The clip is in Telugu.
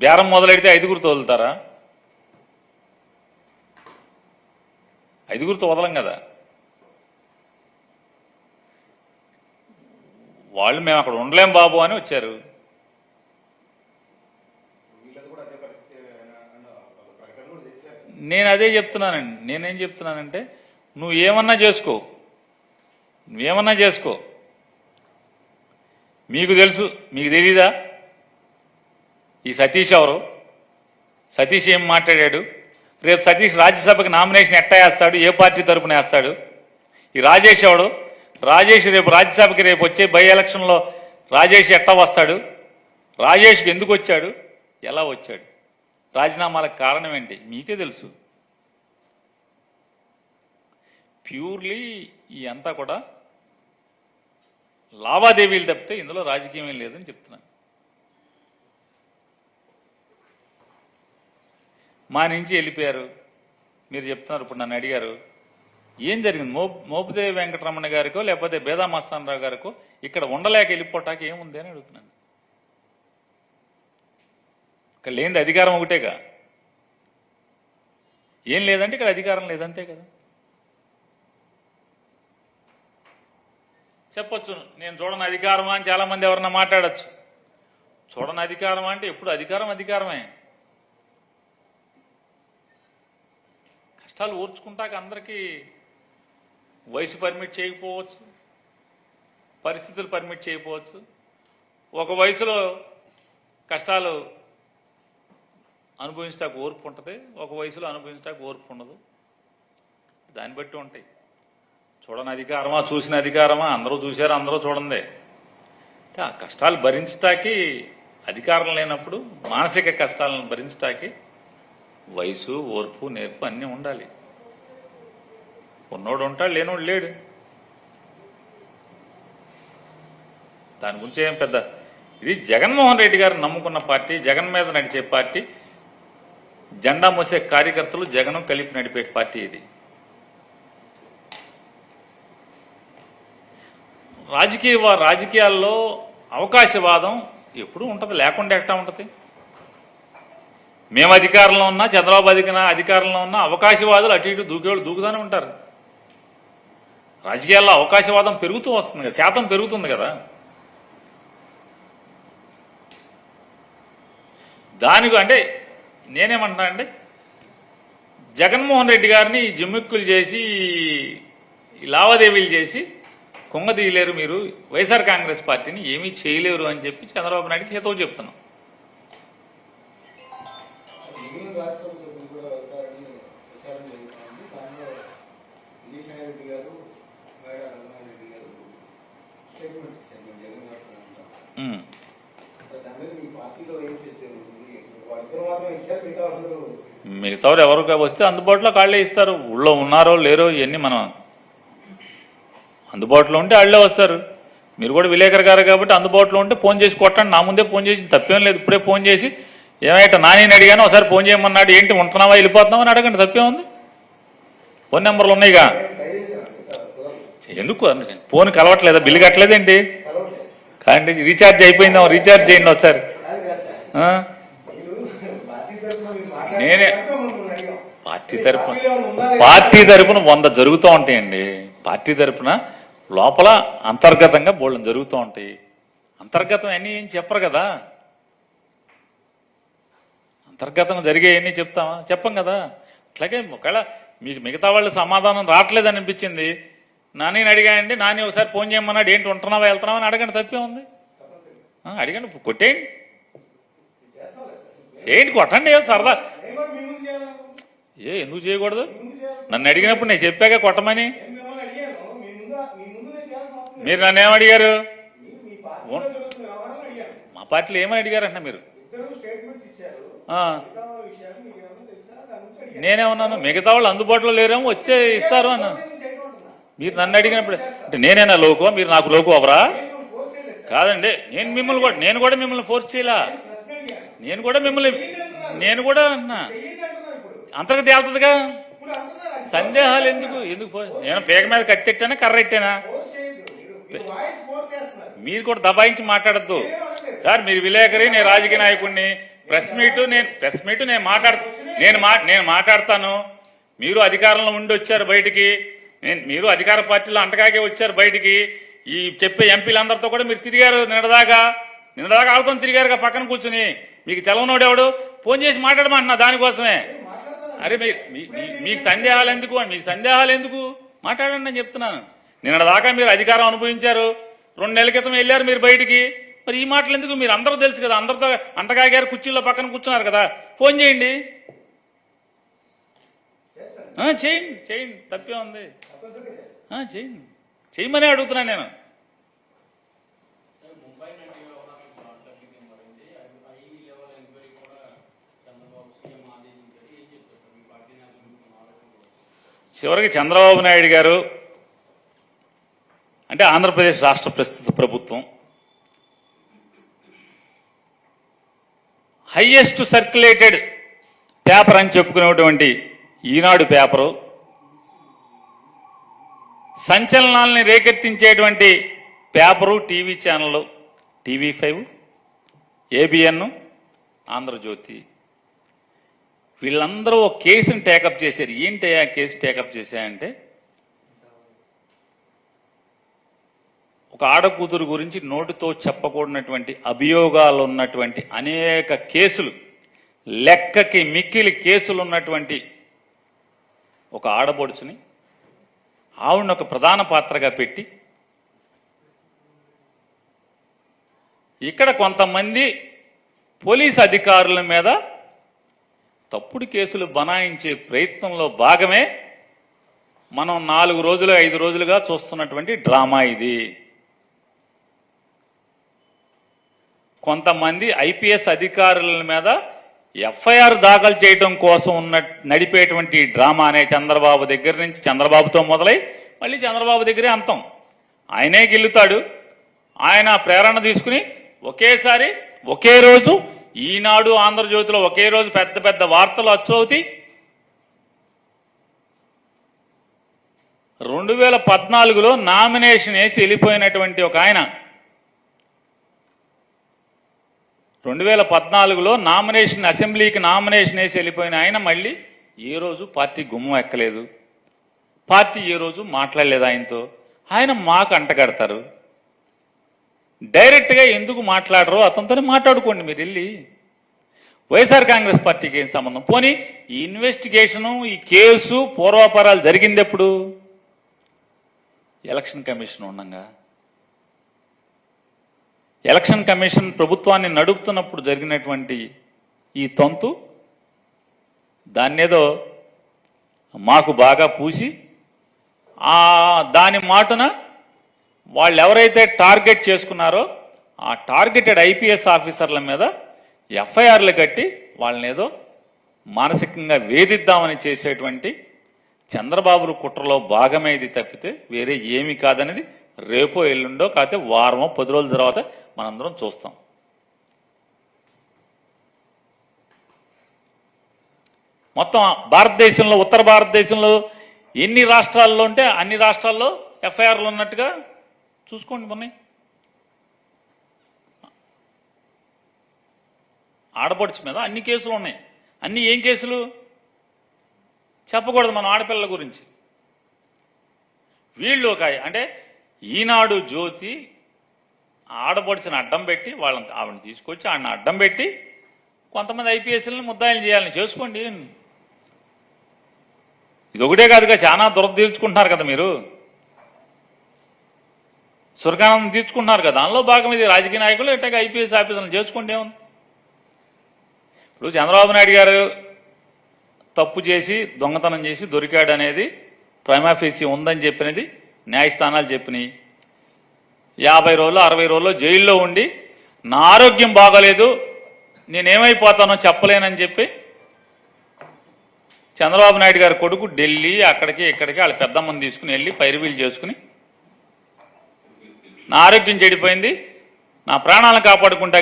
బేరం మొదలెడితే ఐదుగురు తోలుతారా? ఐదుగురితో వదలం కదా. వాళ్ళు మేము అక్కడ ఉండలేం బాబు అని వచ్చారు. నేను అదే చెప్తున్నానండి. నేనేం చెప్తున్నానంటే నువ్వు ఏమన్నా చేసుకో. నువ్వేమన్నా చేసుకో. మీకు తెలుసు మీకు తెలీదా? ఈ సతీష్ ఎవరు? సతీష్ ఏం మాట్లాడాడు? రేపు సతీష్ రాజ్యసభకి నామినేషన్ ఎట్టా వేస్తాడు? ఏ పార్టీ తరపున వేస్తాడు? ఈ రాజేష్ ఎవడు? రాజేష్ రేపు రాజ్యసభకి రేపు వచ్చే బై ఎలక్షన్లో రాజేష్ ఎట్టా వస్తాడు? రాజేష్కి ఎందుకు వచ్చాడు? ఎలా వచ్చాడు? రాజీనామాలకు కారణం ఏంటి? మీకే తెలుసు. ప్యూర్లీ ఈ అంతా కూడా లావాదేవీలు తప్పితే ఇందులో రాజకీయం ఏం లేదని చెప్తున్నాను. మా నుంచి వెళ్ళిపోయారు. మీరు చెప్తున్నారు ఇప్పుడు నన్ను అడిగారు. ఏం జరిగింది? మో మోపుదేవి వెంకటరమణ గారికో లేకపోతే బేదా మస్తానరావు గారికో ఇక్కడ ఉండలేక వెళ్ళిపోవటానికి ఏముంది అని అడుగుతున్నాను. ఇక్కడ లేనిది అధికారం ఒకటేగా. ఏం లేదంటే ఇక్కడ అధికారం లేదంతే కదా. చెప్పొచ్చు నేను చూడని అధికారమా అని చాలా మంది ఎవరన్నా మాట్లాడచ్చు. చూడని అధికారమా అంటే ఎప్పుడు అధికారం అధికారమే. కష్టాలు ఓర్చుకుంటాక అందరికీ వయసు పర్మిట్ చేయకపోవచ్చు పరిస్థితులు పర్మిట్ చేయకపోవచ్చు. ఒక వయసులో కష్టాలు అనుభవించడానికి ఓర్పు ఉంటుంది ఒక వయసులో అనుభవించడానికి ఓర్పు ఉండదు. దాన్ని బట్టి ఉంటాయి. చూడని అధికారమా చూసిన అధికారమా అందరూ చూశారు అందరూ చూడండి ఆ కష్టాలు భరించటానికి అధికారం లేనప్పుడు మానసిక కష్టాలను భరించటానికి వయసు ఓర్పు నేర్పు అన్నీ ఉండాలి. ఉన్నోడు ఉంటాడు లేనోడు లేడు. దాని గురించి ఏం పెద్ద ఇది జగన్మోహన్ రెడ్డి గారు నమ్ముకున్న పార్టీ జగన్ మీద నడిచే పార్టీ జెండా మోసే కార్యకర్తలు జగన్ కలిపి నడిపే పార్టీ ఇది. రాజకీయ రాజకీయాల్లో అవకాశవాదం ఎప్పుడు ఉంటుంది లేకుండా ఎట్టా ఉంటుంది? మేము అధికారంలో ఉన్నా చంద్రబాబు అధికన అధికారంలో ఉన్నా అవకాశవాదులు అటు ఇటు దూకేవాళ్ళు దూకుతూనే ఉంటారు. రాజకీయాల్లో అవకాశవాదం పెరుగుతూ వస్తుంది కదా శాతం పెరుగుతుంది కదా. దానికి అంటే నేనేమంటున్నా అంటే జగన్మోహన్ రెడ్డి గారిని జిమ్మిక్కులు చేసి లావాదేవీలు చేసి కుంగదీయలేరు మీరు వైఎస్ఆర్ కాంగ్రెస్ పార్టీని ఏమీ చేయలేరు అని చెప్పి చంద్రబాబు నాయుడికి హితవు చెప్తున్నాం. మిగిలిన రాజ్యసభ సభ్యులు కూడా వెళ్తారని ప్రచారం జరుగుతుంది. దానిలో విజయసాయి రెడ్డి గారు మేడ రమణారెడ్డి గారు స్టేట్మెంట్స్ ఇచ్చారు. మేము జగన్ గారు. దాని మీద మీ పార్టీలో ఏం వాళ్ళందరూ మిగతా ఎవరు వస్తే అందుబాటులో కాళ్ళే ఇస్తారు. ఊళ్ళో ఉన్నారో లేరో ఇవన్నీ మనం అందుబాటులో ఉంటే వాళ్ళే వస్తారు. మీరు కూడా విలేకరు గారు కాబట్టి అందుబాటులో ఉంటే ఫోన్ చేసి కొట్టండి. నా ముందే ఫోన్ చేసి తప్పేం లేదు. ఇప్పుడే ఫోన్ చేసి ఏమైతే నాని అడిగాను ఒకసారి ఫోన్ చేయమన్నాడు ఏంటి ఉంటున్నావా వెళ్ళిపోతున్నావా అని అడగండి తప్పే ఉంది ఫోన్ నెంబర్లు ఉన్నాయిగా. ఎందుకు అందుకని? ఫోన్ కలవట్లేదా? బిల్లు కట్టలేదేంటి? కానీ రీఛార్జ్ అయిపోయిందా? రీఛార్జ్ చేయండి ఒకసారి. నేనే- పార్టీ తరపున పార్టీ తరపున వంద జరుగుతూ ఉంటాయండి. పార్టీ తరపున లోపల అంతర్గతంగా బోళ్ళం జరుగుతూ ఉంటాయి. అంతర్గతం అన్నీ ఏం చెప్పరు కదా. అంతర్గతంగా జరిగేవన్నీ చెప్తామా? చెప్పం కదా. అట్లాగే ఒకవేళ మీకు మిగతా వాళ్ళు సమాధానం రావట్లేదని అనిపించింది నాని అడిగాయండి నాని ఒకసారి ఫోన్ చేయమన్నాడు ఏంటి ఉంటున్నావా వెళ్తున్నావా? అని అడగండి తప్పే ఉంది. అడిగండి కొట్టేయండి? చేయండి కొట్టండి సరదా. ఏ ఎందుకు చేయకూడదు? నన్ను అడిగినప్పుడు నేను చెప్పాక కొట్టమని. మీరు నన్ను ఏమడిగారు మా పార్టీలో ఏమని అడిగారంట మీరు? అడిగాను నేనేమన్నాను మిగతా వాళ్ళు అందుబాటులో లేరేమో వచ్చే ఇస్తారు అన్న. మీరు నన్ను అడిగినప్పుడు అంటే నేనేనా లోకో మీరు నాకు లోకు అవరా నేను. కాదండి నేను మిమ్మల్ని కూడా నేను కూడా మిమ్మల్ని ఫోర్స్ చేయలా. నేను కూడా మిమ్మల్ని నేను కూడా అన్నా. అంతర్గతి అంటున్నారు అది సందేహాలు ఎందుకు ఎందుకు? నేను పేక మీద కత్తెట్టానా కర్ర ఎట్టానా. మీరు- కూడా దబాయించి మాట్లాడద్దు నేనేం. సార్ మీరు విలేకరి నేను రాజకీయ నాయకుడిని ప్రెస్ మీట్ నేను ప్రెస్ మీట్ నేను మాట్లాడు నేను మా నేను మాట్లాడతాను. మీరు అధికారంలో ఉండి వచ్చారు బయటికి. నేను మీరు అధికార పార్టీలో అంటకాగే వచ్చారు బయటికి. ఈ చెప్పే ఎంపీలందరితో కూడా మీరు తిరిగారు నిన్నదాకా నిన్నదాకా ఆడుకొని తిరిగారుగా పక్కన కూర్చుని. మీకు తెలవనోడెవడు ఫోన్ చేసి మాట్లాడమంటున్నా దానికోసమే. అరే మీ- మీకు సందేహాలు ఎందుకు? మీకు సందేహాలు ఎందుకు? మాట్లాడండి నేను చెప్తున్నాను. నిన్నదాకా మీరు అధికారం అనుభవించారు. రెండు నెలల క్రితం వెళ్ళారు మీరు బయటికి. మరి ఈ మాటలు ఎందుకు మీరు అందరూ తెలుసు కదా? అందరితో అంటగాగారు కుర్చీలో పక్కన కూర్చున్నారు కదా. ఫోన్ చేయండి. చేయండి చేయండి. తప్పే ఉంది. చేయండి. చేయమని అడుగుతున్నాను నేను. చివరికి చంద్రబాబు నాయుడు గారు అంటే ఆంధ్రప్రదేశ్ రాష్ట్ర ప్రస్తుత ప్రభుత్వం. హైయెస్ట్ సర్క్యులేటెడ్ పేపర్ అని చెప్పుకునేటువంటి ఈనాడు పేపరు. సంచలనాల్ని రేకెత్తించేటువంటి పేపరు టీవీ ఛానళ్ళు టీవీ ఫైవ్ ఏబిఎన్ ఆంధ్రజ్యోతి. వీళ్ళందరూ ఒక కేసుని టేకప్ చేశారు. ఏంటి ఆ కేసు టేకప్ చేశాయంటే ఒక ఆడకూతురు గురించి నోటితో చెప్పకూడనటువంటి అభియోగాలు ఉన్నటువంటి అనేక కేసులు లెక్కకి మిక్కిలి కేసులు ఉన్నటువంటి ఒక ఆడబొడుచుని ఆవిడని ఒక ప్రధాన పాత్రగా పెట్టి ఇక్కడ కొంతమంది పోలీస్ అధికారుల మీద తప్పుడు కేసులు బనాయించే ప్రయత్నంలో భాగమే మనం నాలుగు రోజులు ఐదు రోజులుగా చూస్తున్నటువంటి డ్రామా ఇది. కొంతమంది ఐపీఎస్ అధికారుల మీద ఎఫ్ఐఆర్ దాఖలు చేయడం కోసం ఉన్న నడిపేటువంటి డ్రామా అనే చంద్రబాబు దగ్గర నుంచి చంద్రబాబుతో మొదలై మళ్ళీ చంద్రబాబు దగ్గరే అంతం. ఆయనే గెలుతాడు. ఆయన ప్రేరణ తీసుకుని ఒకేసారి ఒకే రోజు ఈనాడు ఆంధ్రజ్యోతిలో ఒకే రోజు పెద్ద పెద్ద వార్తలు అచ్చవుతాయి. రెండు వేల పద్నాలుగులో నామినేషన్ వేసి వెళ్ళిపోయినటువంటి ఒక ఆయన రెండు వేల పద్నాలుగులో నామినేషన్ అసెంబ్లీకి నామినేషన్ వేసి వెళ్ళిపోయిన ఆయన మళ్ళీ ఏ రోజు పార్టీ గుమ్మం ఎక్కలేదు. పార్టీ ఏ రోజు మాట్లాడలేదు ఆయనతో. ఆయన మాకు అంటగడతారు డైరెక్ట్గా ఎందుకు మాట్లాడరు అతనితోనే మాట్లాడుకోండి మీరు వెళ్ళి. వైఎస్ఆర్ కాంగ్రెస్ పార్టీకి ఏం సంబంధం? పోనీ ఈ ఇన్వెస్టిగేషను ఈ కేసు పూర్వాపరాలు జరిగింది ఎప్పుడు? ఎలక్షన్ కమిషన్ ఉండగా. ఎలక్షన్ కమిషన్ ప్రభుత్వాన్ని నడుపుతున్నప్పుడు జరిగినటువంటి ఈ తంతు దాన్నేదో మాకు బాగా పూసి ఆ దాని మాటున వాళ్ళు ఎవరైతే టార్గెట్ చేసుకున్నారో ఆ టార్గెటెడ్ ఐపీఎస్ ఆఫీసర్ల మీద ఎఫ్ఐఆర్లు కట్టి వాళ్ళని ఏదో మానసికంగా వేధిద్దామని చేసేటువంటి చంద్రబాబు కుట్రలో భాగమే ఇది తప్పితే వేరే ఏమీ కాదనేది రేపో ఎల్లుండో కాకపోతే వారమో పది రోజుల తర్వాత మనందరం చూస్తాం. మొత్తం భారతదేశంలో ఉత్తర భారతదేశంలో ఎన్ని రాష్ట్రాల్లో ఉంటే అన్ని రాష్ట్రాల్లో ఎఫ్ఐఆర్లు ఉన్నట్టుగా చూసుకోండి మొన్న. ఆడపడుచు మీద అన్ని కేసులు ఉన్నాయి. అన్ని ఏం కేసులు? చెప్పకూడదు మనం ఆడపిల్లల గురించి. వీళ్ళు ఒక అంటే ఈనాడు జ్యోతి ఆడపడుచుని అడ్డం పెట్టి వాళ్ళని ఆవిడని తీసుకొచ్చి ఆడిని అడ్డం పెట్టి కొంతమంది ఐపీఎస్ని ముద్దాయిలు చేయాలని చేసుకోండి. ఇది ఒకటే కాదుగా చాలా దురదీర్చుకుంటున్నారు కదా మీరు. సురకానందం తీర్చుకుంటున్నారు కదా. దానిలో భాగం ఇది రాజకీయ నాయకులు ఇట్టే ఐపీఎస్ ఆఫీసర్లు చేసుకోండి ఏముంది? ఇప్పుడు చంద్రబాబు నాయుడు గారు తప్పు చేసి దొంగతనం చేసి దొరికాడు అనేది ప్రైమాఫీసీ ఉందని చెప్పినది న్యాయస్థానాలు చెప్పినాయి. యాభై రోజులు అరవై రోజులు జైల్లో ఉండి నా ఆరోగ్యం బాగలేదు నేనేమైపోతానో చెప్పలేనని చెప్పి చంద్రబాబు నాయుడు గారి కొడుకు ఢిల్లీ అక్కడికి ఇక్కడికి వాళ్ళ పెద్దమ్మని తీసుకుని వెళ్ళి పైరువీలు చేసుకుని నా ఆరోగ్యం చెడిపోయింది నా ప్రాణాలను కాపాడుకుంటా